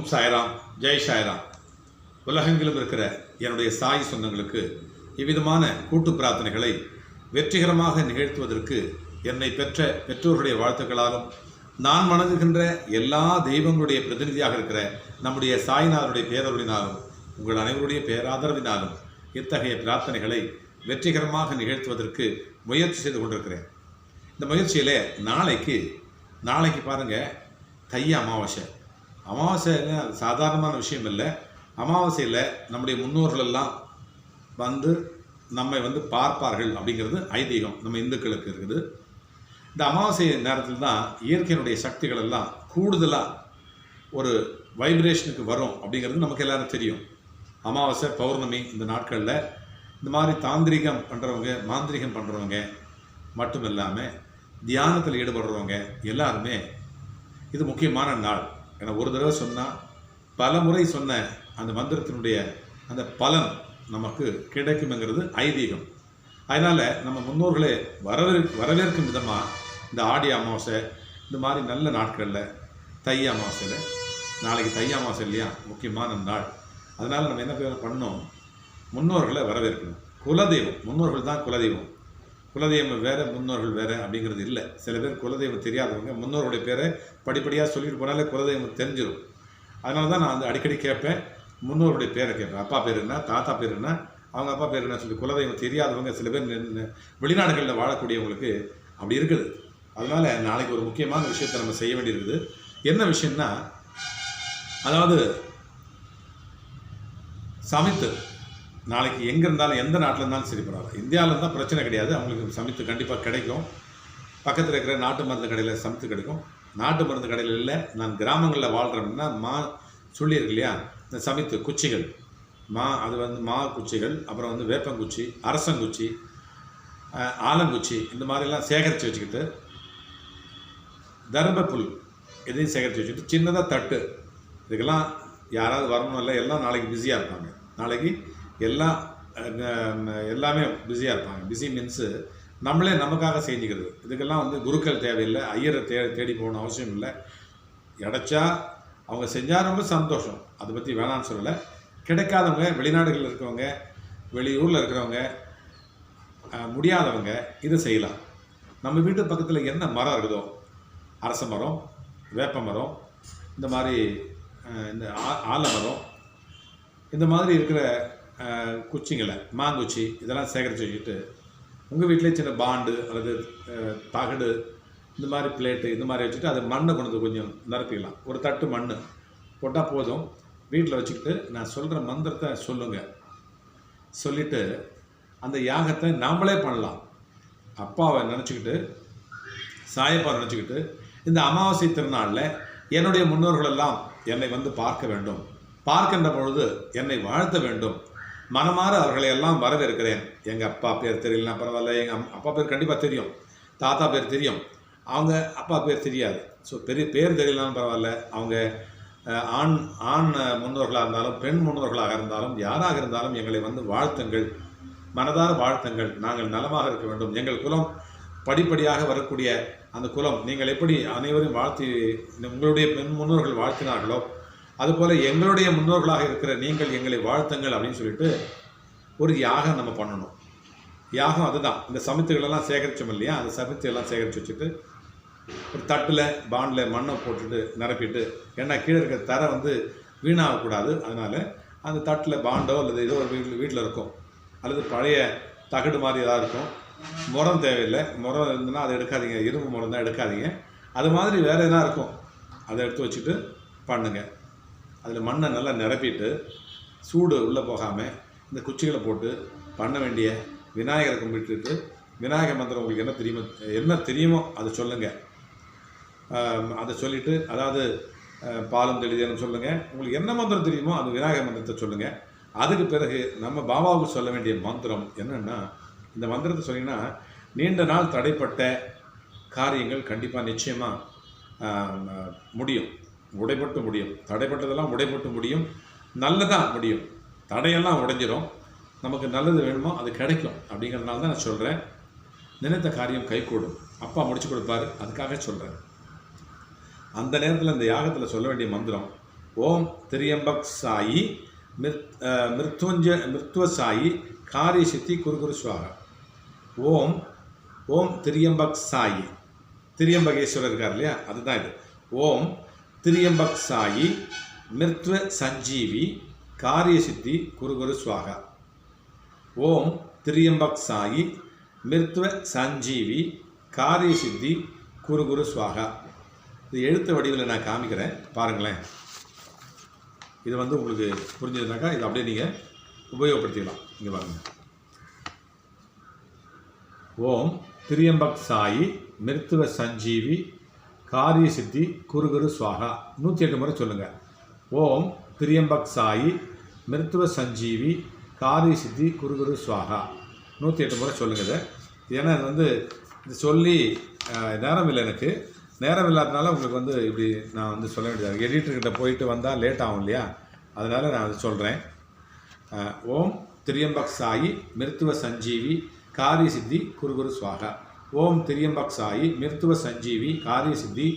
ஓம் சாய்ராம் ஜெய் சாய்ராம். உலகெங்கிலும் இருக்கிற என்னுடைய சாய் சொந்தங்களுக்கு இவ்விதமான கூட்டு பிரார்த்தனைகளை வெற்றிகரமாக நிகழ்த்துவதற்கு என்னை பெற்ற பெற்றோர்களுடைய வாழ்த்துக்களாலும் நான் வணங்குகின்ற எல்லா தெய்வங்களுடைய பிரதிநிதியாக இருக்கிற நம்முடைய சாய்நாதருடைய பேரருளினாலும் உங்கள் அனைவருடைய பேராதரவினாலும் இத்தகைய பிரார்த்தனைகளை வெற்றிகரமாக நிகழ்த்துவதற்கு முயற்சி செய்து கொண்டிருக்கிறேன். இந்த முயற்சியில் நாளைக்கு நாளைக்கு பாருங்கள் தை அமாவாசை. அமாவாசைன்னு அது சாதாரணமான விஷயம் இல்லை. அமாவாசையில் நம்முடைய முன்னோர்களெல்லாம் வந்து நம்மை வந்து பார்ப்பார்கள் அப்படிங்கிறது ஐதீகம். நம்ம இந்துக்களுக்கு இருக்குது. இந்த அமாவாசை நேரத்தில் தான் இயற்கையினுடைய சக்திகள் எல்லாம் கூடுதலாக ஒரு வைப்ரேஷனுக்கு வரும் அப்படிங்கிறது நமக்கு எல்லாரும் தெரியும். அமாவாசை பௌர்ணமி இந்த நாட்களில் இந்த மாதிரி தாந்திரிகம் பண்ணுறவங்க மாந்திரிகம் பண்ணுறவங்க மட்டும் இல்லாமல் தியானத்தில் ஈடுபடுறவங்க எல்லாருமே இது முக்கியமான நாள். ஏன்னா ஒரு தடவை சொன்னால் பல முறை சொன்ன அந்த மந்திரத்தினுடைய அந்த பலன் நமக்கு கிடைக்குங்கிறது ஐதீகம். அதனால் நம்ம முன்னோர்களே வரவேற் வரவேற்கும் விதமாக இந்த ஆடி அமாவாசை இந்த மாதிரி நல்ல நாட்களில் தை அமாவாசையில் நாளைக்கு தை அமாவாசை இல்லையா? முக்கியமான நாள். அதனால் நம்ம என்ன பேர் பண்ணோம் முன்னோர்களை வரவேற்கணும். குலதெய்வம். முன்னோர்கள் தான் குலதெய்வம். குலதெய்வம் வேறு முன்னோர்கள் வேறு அப்படிங்கிறது இல்லை. சில பேர் குலதெய்வம் தெரியாதவங்க முன்னோர்களுடைய பேரை படிப்படியாக சொல்லிட்டு போனாலே குலதெய்வம் தெரிஞ்சிடும் அதனால தான் நான் வந்து அடிக்கடி கேட்பேன் முன்னோருடைய பேரை கேட்பேன். அப்பா பேர் என்ன தாத்தா பேர் என்ன அவங்க அப்பா பேர் என்ன சொல்லி குலதெய்வம் தெரியாதவங்க சில பேர் வெளிநாடுகளில் வாழக்கூடியவங்களுக்கு அப்படி இருக்குது. அதனால் நாளைக்கு ஒரு முக்கியமான விஷயத்தை நம்ம செய்ய வேண்டியிருக்குது. என்ன விஷயம்னா அதாவது சமைத்து நாளைக்கு எங்கே இருந்தாலும் எந்த நாட்டில் இருந்தாலும் சரி பரவாயில்ல. இந்தியாவில் இருந்தால் பிரச்சனை கிடையாது. அவங்களுக்கு சமைத்து கண்டிப்பாக கிடைக்கும். பக்கத்தில் இருக்கிற நாட்டு மருந்து கடையில் சமைத்து கிடைக்கும். நாட்டு மருந்து கடையில் இல்லை நான் கிராமங்களில் வாழ்கிறோம்னா மா சொல்லியிருக்கு இல்லையா? இந்த சமைத்து குச்சிகள். மா அது வந்து மா குச்சிகள் அப்புறம் வந்து வேப்பங்குச்சி அரசங்குச்சி ஆலங்குச்சி இந்த மாதிரிலாம் சேகரித்து வச்சுக்கிட்டு தர்மப்புல் இதையும் சேகரித்து வச்சுக்கிட்டு சின்னதாக தட்டு. இதுக்கெல்லாம் யாராவது வரணும் இல்லை எல்லாம் நாளைக்கு பிஸியாக இருப்பாங்க. நாளைக்கு எல்லாம் எல்லாமே பிஸியாக இருப்பாங்க. பிஸி மீன்ஸு நம்மளே நமக்காக செஞ்சுக்கிறது. இதுக்கெல்லாம் வந்து குருக்கள் தேவையில்லை. ஐயரை தே தேடி போகணும் அவசியம் இல்லை. இடைச்சா அவங்க செஞ்சால் ரொம்ப சந்தோஷம். அதை பற்றி வேணான்னு சொல்லலை. கிடைக்காதவங்க வெளிநாடுகளில் இருக்கிறவங்க வெளியூரில் இருக்கிறவங்க முடியாதவங்க இதை செய்யலாம். நம்ம வீட்டு பக்கத்தில் என்ன மரம் இருக்குதோ அரச மரம் வேப்ப மரம் இந்த மாதிரி இந்த ஆ- ஆலமரம் இந்த மாதிரி இருக்கிற குச்சிங்களை மாங்குச்சி இதெல்லாம் சேகரித்து வச்சுக்கிட்டு உங்கள் வீட்டிலே சின்ன பாண்டு அல்லது தகடு இந்த மாதிரி பிளேட்டு இந்த மாதிரி வச்சுட்டு அது மண்ணை கொண்டு வந்து கொஞ்சம் நிரப்பிக்கலாம் ஒரு தட்டு மண் போட்டால் போதும். வீட்டில் வச்சுக்கிட்டு நான் சொல்கிற மந்திரத்தை சொல்லுங்கள் சொல்லிவிட்டு அந்த யாகத்தை நாமளே பண்ணலாம். அப்பாவை நினச்சிக்கிட்டு சாயப்பா நினச்சிக்கிட்டு இந்த அமாவாசை திருநாளில் என்னுடைய முன்னோர்களெல்லாம் என்னை வந்து பார்க்க வேண்டும். பார்க்கின்ற பொழுது என்னை வாழ்த்த வேண்டும். மனமாற அவர்களை எல்லாம் வரவேற்கிறேன். எங்கள் அப்பா பேர் தெரியலனா பரவாயில்ல எங்கள் அப்பா பேர் கண்டிப்பாக தெரியும். தாத்தா பேர் தெரியும். அவங்க அப்பா பேர் தெரியாது. ஸோ பெரிய பேர் தெரியலனாலும் பரவாயில்ல. அவங்க ஆண் ஆண் முன்னோர்களாக இருந்தாலும் பெண் முன்னோர்களாக இருந்தாலும் யாராக இருந்தாலும் எங்களை வந்து வாழ்த்துங்கள். மனதார வாழ்த்துங்கள். நாங்கள் நலமாக இருக்க வேண்டும். எங்கள் குலம் படிப்படியாக வரக்கூடிய அந்த குலம் நீங்கள் எப்படி அனைவரையும் வாழ்த்தி உங்களுடைய பெண் முன்னோர்கள் வாழ்த்தினார்களோ அதுபோல் எங்களுடைய முன்னோர்களாக இருக்கிற நீங்கள் எங்களை வாழ்த்துங்கள் அப்படின்னு சொல்லிட்டு ஒரு யாகம் நம்ம பண்ணணும். யாகம் அதுதான். இந்த சமித்துகளெல்லாம் சேகரித்தோம் இல்லையா? அந்த சமித்து எல்லாம் சேகரித்து வச்சுட்டு ஒரு தட்டில் பாண்டில் மண்ணை போட்டுட்டு நிரப்பிட்டு ஏன்னா கீழே இருக்கிற தரை வந்து வீணாகக்கூடாது. அதனால் அந்த தட்டில் பாண்டோ அல்லது ஏதோ ஒரு வீட்டில் வீட்டில் இருக்கும். அல்லது பழைய தகடு மாதிரி ஏதாவது இருக்கும். முரம் தேவையில்லை. முரம் இருந்ததுன்னா அதை எடுக்காதீங்க. இரும்பு முரம் தான் எடுக்காதீங்க. அது மாதிரி வேறு எதனா இருக்கும். அதை எடுத்து வச்சுட்டு பண்ணுங்கள் அதில் மண்ணை நல்லா நிரப்பிட்டு சூடு உள்ளே போகாமல் இந்த குச்சிகளை போட்டு பண்ண வேண்டிய விநாயகரை கும்பிட்டுட்டு விநாயகர் மந்திரம் உங்களுக்கு என்ன தெரியுமோ என்ன தெரியுமோ அதை சொல்லுங்கள் அதை சொல்லிவிட்டு அதாவது பாலும் தெளிதேனும் சொல்லுங்கள் உங்களுக்கு என்ன மந்திரம் தெரியுமோ அது விநாயகர் மந்திரத்தை சொல்லுங்கள் அதுக்கு பிறகு நம்ம பாபாவுக்கு சொல்ல வேண்டிய மந்திரம் என்னென்னா இந்த மந்திரத்தை சொன்னீங்கன்னா நீண்ட நாள் தடைப்பட்ட காரியங்கள் கண்டிப்பாக நிச்சயமாக முடியும். உடைபட்டு முடியும். தடைப்பட்டதெல்லாம் உடைபட்டு முடியும். நல்லதாக முடியும். தடையெல்லாம் உடைஞ்சிரும். நமக்கு நல்லது வேணுமோ அது கிடைக்கும் அப்படிங்கிறதுனால தான் நான் சொல்கிறேன் நினைத்த காரியம் கைகூடும். அப்பா முடிச்சு கொடுப்பாரு. அதுக்காக சொல்கிறேன் அந்த நேரத்தில் இந்த யாகத்தில் சொல்ல வேண்டிய மந்திரம் ஓம் திரியம்பக் சாயி மிருத்வஞ்ச அஹ், மிருத்வ சாயி காரிய சித்தி குருகுரு சுவாகா. ஓம் ஓம் திரியம்பக் சாயி. திரியம்பகேஸ்வரர் இருக்கார் இல்லையா? அதுதான் இது. ஓம் திரியம்பக் சாயி மிருத்வ சஞ்சீவி காரிய சித்தி குருகுரு சுவாகா. ஓம் திரியம்பக் சாயி மிருத்வ சஞ்சீவி காரிய சித்தி குருகுரு சுவாகா. இது எழுத்து வடிவில் நான் காமிக்கிறேன். பாருங்களேன். இது வந்து உங்களுக்கு புரிஞ்சதுனாக்கா இது அப்படியே நீங்கள் உபயோகப்படுத்திக்கலாம் இங்கே பாருங்கள் ஓம் திரியம்பக் சாயி மிருத்துவ சஞ்சீவி காரிய சித்தி குருகுரு சுவாகா. நூற்றி எட்டு முறை சொல்லுங்கள் ஓம் திரியம்பக் சாயி மிருத்துவ சஞ்சீவி காரிய சித்தி குருகுரு சுவாகா. நூற்றி எட்டு முறை சொல்லுங்கள் இதை. ஏன்னா இது வந்து இது சொல்லி நேரம் இல்லை எனக்கு. நேரம் இல்லாதனால உங்களுக்கு வந்து இப்படி நான் வந்து சொல்ல வேண்டியது எடிட்டர்கிட்ட போயிட்டு வந்தால் லேட் ஆகும் இல்லையா? அதனால் நான் அதை சொல்கிறேன் ஓம் திரியம்பக் சாயி மிருத்துவ சஞ்சீவி காரிய சித்தி குருகுரு சுவாகா. ஓம் திரியம்பக் சாயி மிருத்துவ சஞ்சீவி காரிய சித்தி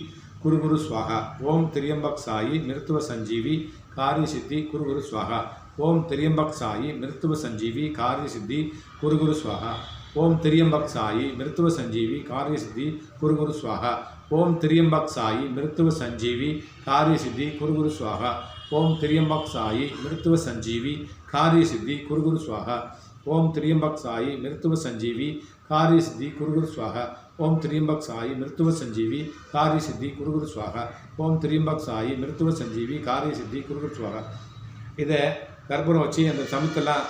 குருகுரு ஸ்வாகா ஓம் திரியம்பக் சாயி மிருத்துவ சஞ்சீவி காரிய சித்தி குருகுரு ஸ்வாகா ஓம் திரியம்பக் சாயி மிருத்துவ சஞ்சீவி காரிய சித்தி குருகுரு ஸ்வாகா ஓம் திரியம்பக் சாயி மிருத்துவ சஞ்சீவி காரிய சித்தி குருகுரு ஸ்வாகா ஓம் திரியம்பக் சாயி மிருத்துவ சஞ்சீவி காரிய சித்தி குருகுரு ஸ்வாகா ஓம் திரியம்பக் சாயி மிருத்துவ சஞ்சீவி காரிய சித்தி குருகுரு ஸ்வாகா ஓம் திரியம்பக் சாயி மிருத்துவ சஞ்சீவி காரிய சித்தி குருகுரு சுவாகா. ஓம் திரியம்பக் சாயி மிருத்துவ சஞ்சீவி. காரிய சித்தி குருகுரு சுவாகா. ஓம் திரியம்பக் சாயி மிருத்துவ சஞ்சீவி. காரிய சித்தி குருகுரு சுவாகா. இதை கற்பூரம் வச்சு அந்த சமத்தெல்லாம்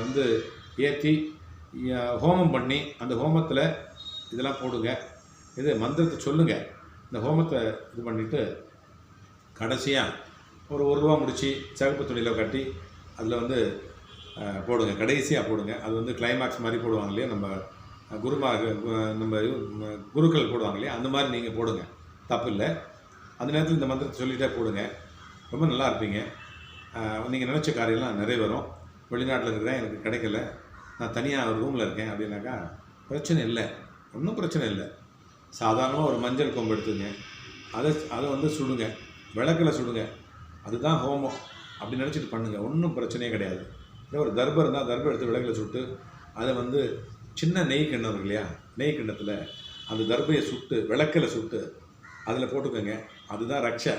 வந்து ஏற்றி ஹோமம் பண்ணி அந்த ஹோமத்தில் இதெல்லாம் போடுங்க. இது மந்திரத்தை சொல்லுங்கள் இந்த ஹோமத்தை இது பண்ணிவிட்டு கடைசியாக ஒரு ஒரு ரூபா முடித்து சிகப்பு துணியில் கட்டி அதில் வந்து போடுங்க. கடைசியாக போடுங்க. அது வந்து கிளைமேக்ஸ் மாதிரி போடுவாங்க இல்லையா? நம்ம குருமாக குருமா நம்ம குருக்கள் போடுவாங்க இல்லையா? அந்த மாதிரி நீங்கள் போடுங்க. தப்பு இல்லை அந்த நேரத்தில் இந்த மந்திரத்தை சொல்லிகிட்டே போடுங்க. ரொம்ப நல்லா இருப்பீங்க. நீங்கள் நினச்ச காரியம்லாம் நிறைவேறும். வெளிநாட்டில் இருக்கிறேன் எனக்கு கிடைக்கல. நான் தனியாக ஒரு ரூமில் இருக்கேன் அப்படின்னாக்கா பிரச்சனை இல்லை. ஒன்றும் பிரச்சனை இல்லை. சாதாரணமாக ஒரு மஞ்சள் கொம்பு எடுத்துங்க. அதை அதை வந்து சுடுங்க. விளக்கில் சுடுங்க. அதுதான் ஹோமம். அப்படி நினச்சிட்டு பண்ணுங்கள் ஒன்றும் பிரச்சனையே கிடையாது. இதே ஒரு தர்பம் இருந்தால் தர்பம் எடுத்து விளக்கில் சுட்டு அதை வந்து சின்ன நெய் கிண்ணம் இருக்கு இல்லையா? நெய் கிண்ணத்தில் அந்த தர்பையை சுட்டு விளக்கில் சுட்டு அதில் போட்டுக்கோங்க. அதுதான் ரக்ஷை.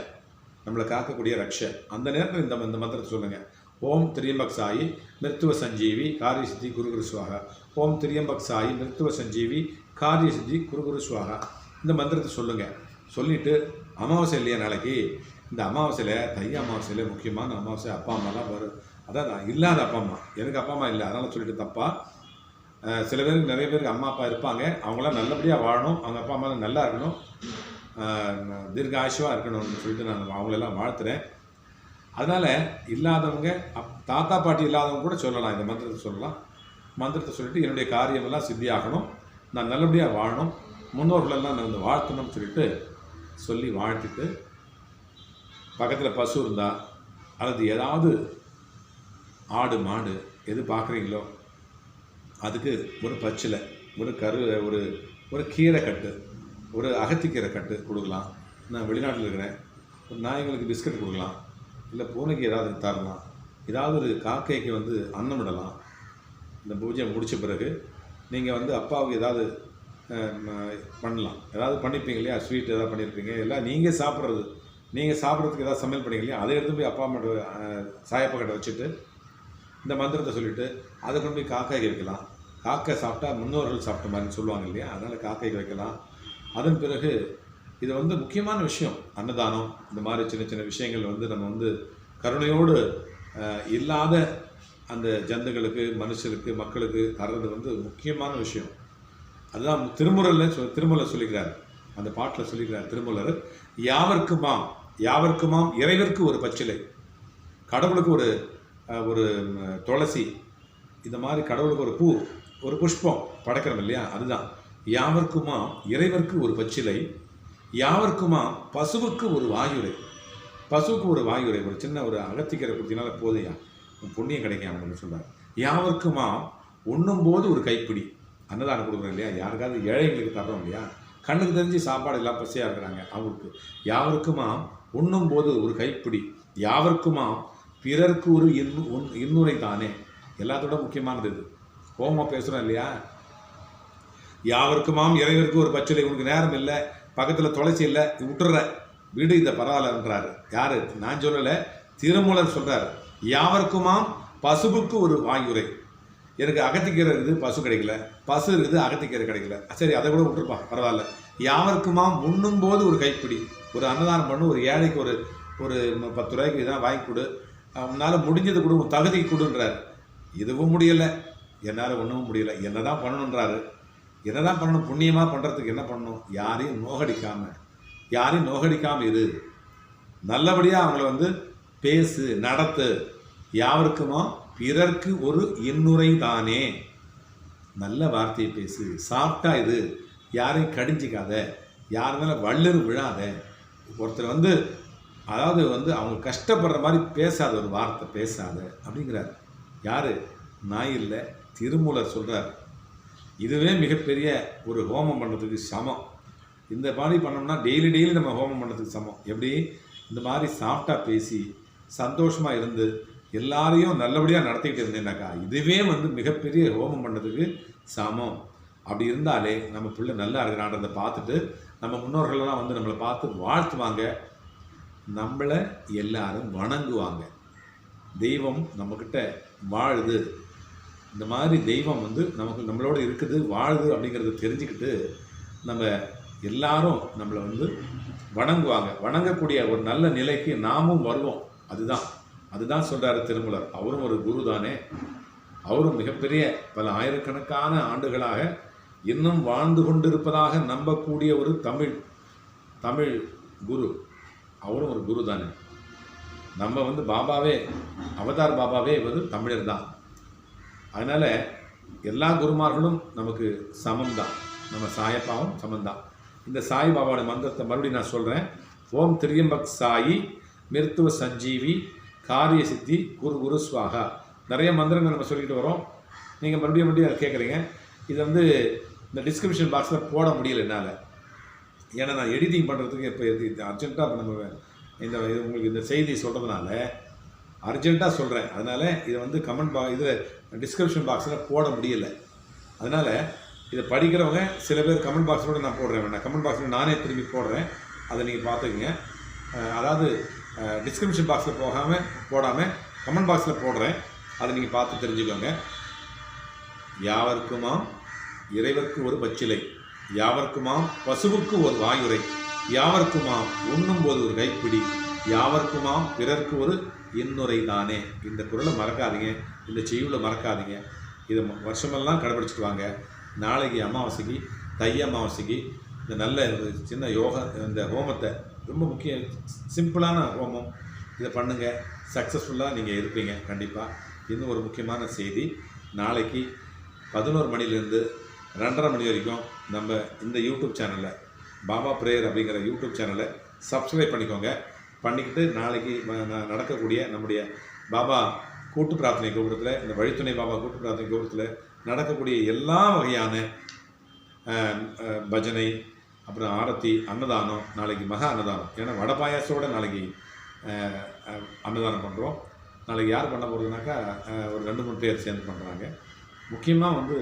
நம்மளை காக்கக்கூடிய ரக்ஷை. அந்த நேரத்தில் இந்த இந்த மந்திரத்தை சொல்லுங்கள் ஓம் திரியம்பக் சாயி மிருத்துவ சஞ்சீவி காரிய சித்தி குருகுரு சுவாகா. ஓம் திரியம்பக் சாயி மிருத்துவ சஞ்சீவி காரிய சித்தி குருகுரு சுவாகா. இந்த மந்திரத்தை சொல்லுங்கள் சொல்லிவிட்டு அமாவாசை இல்லையா நாளைக்கு? இந்த அமாவாசையில் தை அமாவாசையில் முக்கியமான அமாவாசை அப்பா அம்மாலாம் வரும் அதான் நான் இல்லாத அப்பா அம்மா. எனக்கு அப்பா அம்மா இல்லை. அதனால் சொல்லிட்டு தப்பா. சில பேருக்கு நிறைய பேருக்கு அம்மா அப்பா இருப்பாங்க. அவங்களாம் நல்லபடியாக வாழணும். அவங்க அப்பா அம்மா நல்லா இருக்கணும். தீர்க்க ஆயுஷாக இருக்கணும்னு சொல்லிட்டு நான் அவங்களெல்லாம் வாழ்த்துறேன். அதனால் இல்லாதவங்க அப் தாத்தா பாட்டி இல்லாதவங்க கூட சொல்லலாம். இந்த மந்திரத்தை சொல்லலாம். மந்திரத்தை சொல்லிட்டு என்னுடைய காரியமெல்லாம் சித்தியாகணும். நான் நல்லபடியாக வாழணும். முன்னோர்களெல்லாம் நான் வந்து வாழ்த்தணும்னு சொல்லிட்டு சொல்லி வாழ்த்திட்டு பக்கத்தில் பசு இருந்தால் அல்லது ஏதாவது ஆடு மாடு எது பார்க்குறீங்களோ அதுக்கு ஒரு பச்சிலை ஒரு கரு ஒரு ஒரு கீரை கட்டு ஒரு அகத்திக்கீரை கட்டு கொடுக்கலாம். நான் வெளிநாட்டில் இருக்கிறேன். ஒரு நாய்களுக்கு பிஸ்கட் கொடுக்கலாம். இல்லை பூனைக்கு ஏதாவது தரலாம். ஏதாவது ஒரு காக்கைக்கு வந்து அன்னம் விடலாம். இந்த பூஜை முடித்த பிறகு நீங்கள் வந்து அப்பாவுக்கு ஏதாவது பண்ணலாம். ஏதாவது பண்ணிப்பீங்க இல்லையா? ஸ்வீட் ஏதாவது பண்ணியிருப்பீங்க. எல்லாம் நீங்கள் சாப்பிட்றது. நீங்கள் சாப்பிட்றதுக்கு ஏதாவது சமையல் பண்ணிங்க இல்லையா அதை எடுத்து போய் அப்பா அம்மாட்ட சாயப்பக்கட்டை வச்சுட்டு இந்த மந்திரத்தை சொல்லிட்டு அதை கொண்டு போய் காக்காய்க்கு வைக்கலாம். காக்கை சாப்பிட்டா முன்னோர்கள் சாப்பிட்ட மாதிரி சொல்லுவாங்க இல்லையா? அதனால் காக்கைக்கு வைக்கலாம். அதன் பிறகு இது வந்து முக்கியமான விஷயம். அன்னதானம் இந்த மாதிரி சின்ன சின்ன விஷயங்கள் வந்து நம்ம வந்து கருணையோடு இல்லாத அந்த ஜந்துகளுக்கு மனுஷருக்கு மக்களுக்கு தர்றது வந்து முக்கியமான விஷயம். அதுதான் திருமுறையில் சொல் திருமலை சொல்லிக்கிறார். அந்த பாட்டில் சொல்லிக்கிறார் திருமலர் யாவர்க்குமாம் யாவர்க்குமாம் இறைவருக்கு ஒரு பச்சிலை கடவுளுக்கு ஒரு ஒரு துளசி இந்த மாதிரி கடவுளுக்கு ஒரு பூ ஒரு புஷ்பம் படைக்கிறோம் இல்லையா? அதுதான். யாவர்க்குமா இறைவருக்கு ஒரு பச்சிலை யாவர்க்குமா பசுவுக்கு ஒரு வாயுரை. பசுவுக்கு ஒரு வாயுரை ஒரு சின்ன ஒரு அகத்திக்கரை கொடுத்தினால போதையா புண்ணியம் கிடைக்கும் அப்படின்னு சொல்றாரு. யாவர்க்குமா உண்ணும்போது ஒரு கைப்பிடி அன்னதானம் கொடுக்குறோம் இல்லையா? யாருக்காவது ஏழைகளுக்கு தர்றோம் இல்லையா? கண்ணுக்கு தெரிஞ்சு சாப்பாடு எல்லாம் பசியாக இருக்கிறாங்க அவங்களுக்கு யாவருக்குமா உண்ணும் போது ஒரு கைப்பிடி யாவருக்குமா பிறர்க்கு ஒரு இன்னு உன்- இன்னுரை தானே? எல்லாத்தோட முக்கியமானது இது. ஹோமம் பேசுகிறோம் இல்லையா? யாவருக்குமாம் இறைவருக்கு ஒரு பச்சிலை உனக்கு நேரம் இல்லை பக்கத்தில் தொலைச்சி இல்லை விட்டுற வீடு இந்த பரவாயில்லன்றாரு யார்? நான் சொல்லலை திருமூலர் சொல்கிறார் யாவருக்குமாம் பசுவுக்கு ஒரு வாயுரை. எனக்கு அகத்திக்கீரை இருக்குது பசு கிடைக்கல. பசு இருக்குது அகத்திக்கீரை கிடைக்கல. சரி அதை கூட விட்டுருப்பான் பரவாயில்ல. யாவருக்குமாம் உண்ணும் போது ஒரு கைப்பிடி. ஒரு அன்னதானம் பண்ணு ஒரு ஏழைக்கு ஒரு ஒரு பத்து ரூபாய்க்கு இதான் வாங்கி கொடு. உன்னால் முடிஞ்சது கொடு உன் தகுதி கொடுன்றாரு. இதுவும் முடியலை. என்னால் ஒன்றும் முடியலை. என்ன தான் பண்ணணுன்றாரு என்னதான் பண்ணணும்? புண்ணியமாக பண்ணுறதுக்கு என்ன பண்ணணும்? யாரையும் நோகடிக்காமல் யாரையும் நோகடிக்காமல் இரு. நல்லபடியாக அவங்கள வந்து பேசு நடத்து. யாவருக்குமோ? பிறர்க்கு ஒரு இன்னுரை தானே. நல்ல வார்த்தையை பேசு. சாப்பிட்டா இது யாரையும் கடிஞ்சிக்காத. யார் மேலே வள்ளரு விழாத. ஒருத்தர் வந்து அதாவது வந்து அவங்க கஷ்டப்படுற மாதிரி பேசாத ஒரு வார்த்தை பேசாத அப்படிங்கிறார். யாரு? நான் இல்லை திருமூலர் சொல்கிறார் இதுவே மிகப்பெரிய ஒரு ஹோமம் பண்ணுறதுக்கு சமம். இந்த மாதிரி பண்ணோம்னா டெய்லி டெய்லி நம்ம ஹோமம் பண்ணுறதுக்கு சமம். எப்படி? இந்த மாதிரி சாஃப்டாக பேசி சந்தோஷமாக இருந்து எல்லாரையும் நல்லபடியாக நடத்திக்கிட்டு இருந்தேன்னாக்கா இதுவே வந்து மிகப்பெரிய ஹோமம் பண்ணுறதுக்கு சமம். அப்படி இருந்தாலே நம்ம பிள்ளை நல்லா இருக்கிறான்றதை பார்த்துட்டு நம்ம முன்னோர்கள்லாம் வந்து நம்மளை பார்த்து வாழ்த்துவாங்க. நம்மளை எல்லாரும் வணங்குவாங்க. தெய்வம் நம்மக்கிட்ட வாழுது. இந்த மாதிரி தெய்வம் வந்து நமக்கு நம்மளோட இருக்குது வாழுது அப்படிங்கிறத தெரிஞ்சுக்கிட்டு நம்ம எல்லாரும் நம்மளை வந்து வணங்குவாங்க. வணங்கக்கூடிய ஒரு நல்ல நிலைக்கு நாமும் வருவோம். அதுதான். அதுதான் சொல்கிறார் திருமலர். அவரும் ஒரு குரு தானே அவரும் மிகப்பெரிய பல ஆயிரக்கணக்கான ஆண்டுகளாக இன்னும் வாழ்ந்து கொண்டிருப்பதாக நம்பக்கூடிய ஒரு தமிழ் தமிழ் குரு. அவரும் ஒரு குரு தானே? நம்ம வந்து பாபாவே அவதார் பாபாவே வந்து தமிழர் தான். அதனால் எல்லா குருமார்களும் நமக்கு சமம் தான். நம்ம சாயப்பாவும் சமம் தான். இந்த சாய் பாபாவோட மந்திரத்தை மறுபடியும் நான் சொல்கிறேன் ஓம் திரியம்பக் சாயி மிருத்துவ சஞ்சீவி காரிய சித்தி குரு குரு சுவாகா. நிறைய மந்திரங்கள் நம்ம சொல்லிட்டு வரோம். நீங்கள் மறுபடியும் மறுபடியும் அதை கேட்குறீங்க. இதை வந்து இந்த டிஸ்கிரிப்ஷன் பாக்ஸில் போட முடியல என்னால். ஏன்னா நான் எடிட்டிங் பண்ணுறதுக்கு இப்போ இது அர்ஜென்ட்டாக நம்ம இந்த இது உங்களுக்கு இந்த செய்தி சொல்கிறதுனால அர்ஜென்ட்டாக சொல்கிறேன் அதனால் இதை வந்து கமெண்ட் பா இதில் டிஸ்கிரிப்ஷன் பாக்ஸில் போட முடியல. அதனால் இதை படிக்கிறவங்க சில பேர் கமெண்ட் பாக்ஸோட நான் போடுறேன். வேண்டாம் கமெண்ட் பாக்ஸில் நானே திரும்பி போடுறேன். அதை நீங்கள் பார்த்துக்குங்க. அதாவது டிஸ்கிரிப்ஷன் பாக்ஸில் போகாமல் போடாமல் கமெண்ட் பாக்ஸில் போடுறேன். அதை நீங்கள் பார்த்து தெரிஞ்சுக்கோங்க. யாவருக்குமா இறைவருக்கு ஒரு பச்சிலை யாவர்க்குமாம் பசுவுக்கு ஒரு வாயுரை யாவர்க்குமாம் உண்ணும்போது ஒரு கைப்பிடி யாவர்க்குமாம் பிறர்க்கு ஒரு இன்னுரை தானே இந்த குரலை மறக்காதீங்க இந்த செய்யுளை மறக்காதீங்க. இதை ம- வருஷமெல்லாம் கடைபிடிச்சிட்டு வாங்க நாளைக்கு அமாவாசைக்கு தை அமாவாசைக்கு இந்த நல்ல ஒரு சின்ன யோகா இந்த ஹோமத்தை ரொம்ப முக்கிய சிம்பிளான ஹோமம். இதை பண்ணுங்கள் சக்ஸஸ்ஃபுல்லாக நீங்கள் இருப்பீங்க கண்டிப்பாக இன்னும் ஒரு முக்கியமான செய்தி நாளைக்கு பதினோரு மணிலேருந்து ரெண்டரை மணி வரைக்கும் நம்ம இந்த யூடியூப் சேனலில் பாபா பிரேயர் அப்படிங்கிற யூடியூப் சேனலை சப்ஸ்கிரைப் பண்ணிக்கோங்க. பண்ணிக்கிட்டு நாளைக்கு நடக்கக்கூடிய நம்முடைய பாபா கூட்டு பிரார்த்தனை கோபுரத்தில் இந்த வழித்துணை பாபா கூட்டு பிரார்த்தனை கோபுரத்தில் நடக்கக்கூடிய எல்லா வகையான பஜனை அப்புறம் ஆரத்தி அன்னதானம் நாளைக்கு மகா அன்னதானம். ஏன்னா வடை பாயாசத்தோட நாளைக்கு அன்னதானம் பண்ணுறோம் நாளைக்கு யார் பண்ண போகிறதுனாக்கா ஒரு ரெண்டு மூணு பேர் சேர்ந்து பண்ணுறாங்க முக்கியமாக வந்து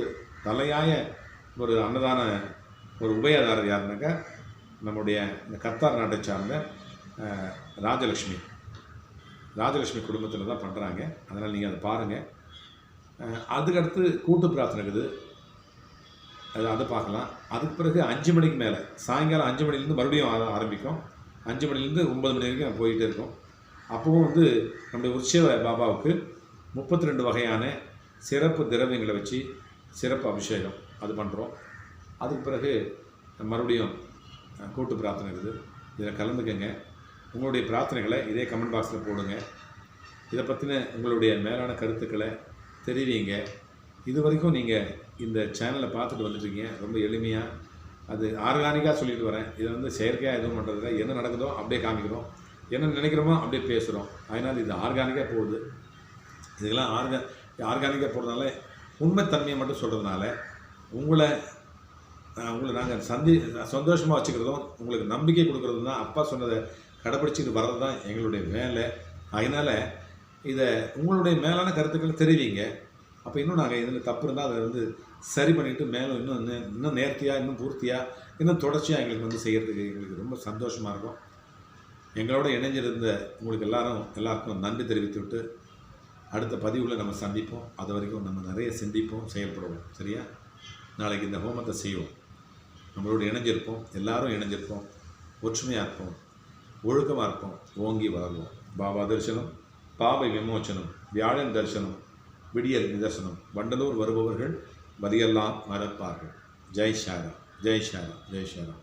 தலையாய ஒரு அன்னதான ஒரு உபயதாரர் யாருனாக்கா நம்முடைய இந்த கத்தார் நாட்டை சார்ந்த ராஜலக்ஷ்மி ராஜலக்ஷ்மி குடும்பத்தில் தான் பண்ணுறாங்க அதனால் நீங்கள் அதை பாருங்கள் அதுக்கடுத்து கூட்டு பிரார்த்தனை இருக்குது. அது அதை பார்க்கலாம். அதுக்கு பிறகு அஞ்சு மணிக்கு மேலே சாயங்காலம் அஞ்சு மணிலேருந்து மறுபடியும் ஆரம்பிக்கும். அஞ்சு மணிலேருந்து ஒன்பது மணி வரைக்கும் போயிட்டே இருக்கும். அப்பவும் வந்து நம்முடைய உற்சவ பாபாவுக்கு முப்பத்தி ரெண்டு வகையான சிறப்பு திரவியங்களை வச்சு சிறப்பு அபிஷேகம். அது பண்ணுறோம் அதுக்கு பிறகு மறுபடியும் கூட்டு பிரார்த்தனை இருக்குது. இதில் கலந்துக்கங்க. உங்களுடைய பிரார்த்தனைகளை இதே கமெண்ட் பாக்ஸில் போடுங்க. இதை பற்றின உங்களுடைய மேலான கருத்துக்களை தெரிவிங்க. இது வரைக்கும் நீங்கள் இந்த சேனலை பார்த்துட்டு வந்துட்டீங்க. ரொம்ப எளிமையாக அது ஆர்கானிக்காக சொல்லிட்டு வரேன். இதை வந்து செயற்கையாக எதுவும் பண்ணுறதில்ல என்ன நடக்குதோ அப்படியே காமிக்கிறோம். என்ன நினைக்கிறோமோ அப்படியே பேசுகிறோம் அதனால் இது ஆர்கானிக்காக போகுது. இதுக்கெல்லாம் ஆர்கா ஆர்கானிக்காக போகிறதுனால உண்மைத்தன்மையை மட்டும் சொல்கிறதுனால உங்களை உங்களை நாங்கள் சந்தி சந்தோஷமாக வச்சுக்கிறதும் உங்களுக்கு நம்பிக்கை கொடுக்குறதும் தான் அப்பா சொன்னதை கடைப்பிடிச்சிட்டு வர்றது தான் எங்களுடைய வேலை. அதனால் இதை உங்களுடைய மேலான கருத்துக்களை தெரிவிங்க. அப்போ இன்னும் நாங்கள் இதில் தப்பு இருந்தால் அதை வந்து சரி பண்ணிவிட்டு மேலும் இன்னும் இன்னும் நேர்த்தியாக இன்னும் பூர்த்தியாக இன்னும் தொடர்ச்சியாக எங்களுக்கு வந்து செய்கிறதுக்கு எங்களுக்கு ரொம்ப சந்தோஷமாக இருக்கும். எங்களோட இணைஞ்சிருந்த உங்களுக்கு எல்லாரும் எல்லாருக்கும் நன்றி தெரிவித்து விட்டு அடுத்த பதிவில் நம்ம சந்திப்போம். அது வரைக்கும் நம்ம நிறைய சிந்திப்போம் செயல்படுவோம். சரியா? நாளைக்கு இந்த ஹோமத்தை செய்வோம். நம்மளோட இணைஞ்சிருப்போம். எல்லாரும் இணைஞ்சிருப்போம். ஒற்றுமையாக இருப்போம். ஒழுக்கமாக இருப்போம். ஓங்கி வளர்வோம். பாபா தரிசனம் பாபை விமோச்சனம் வியாழன் தரிசனம் விடியல் நிதர்சனம். வண்டலூர் வருபவர்கள் வரியெல்லாம் மறப்பார்கள். ஜெய் ஷாரா ஜெய் ஷாரா ஜெய் ஷாரா.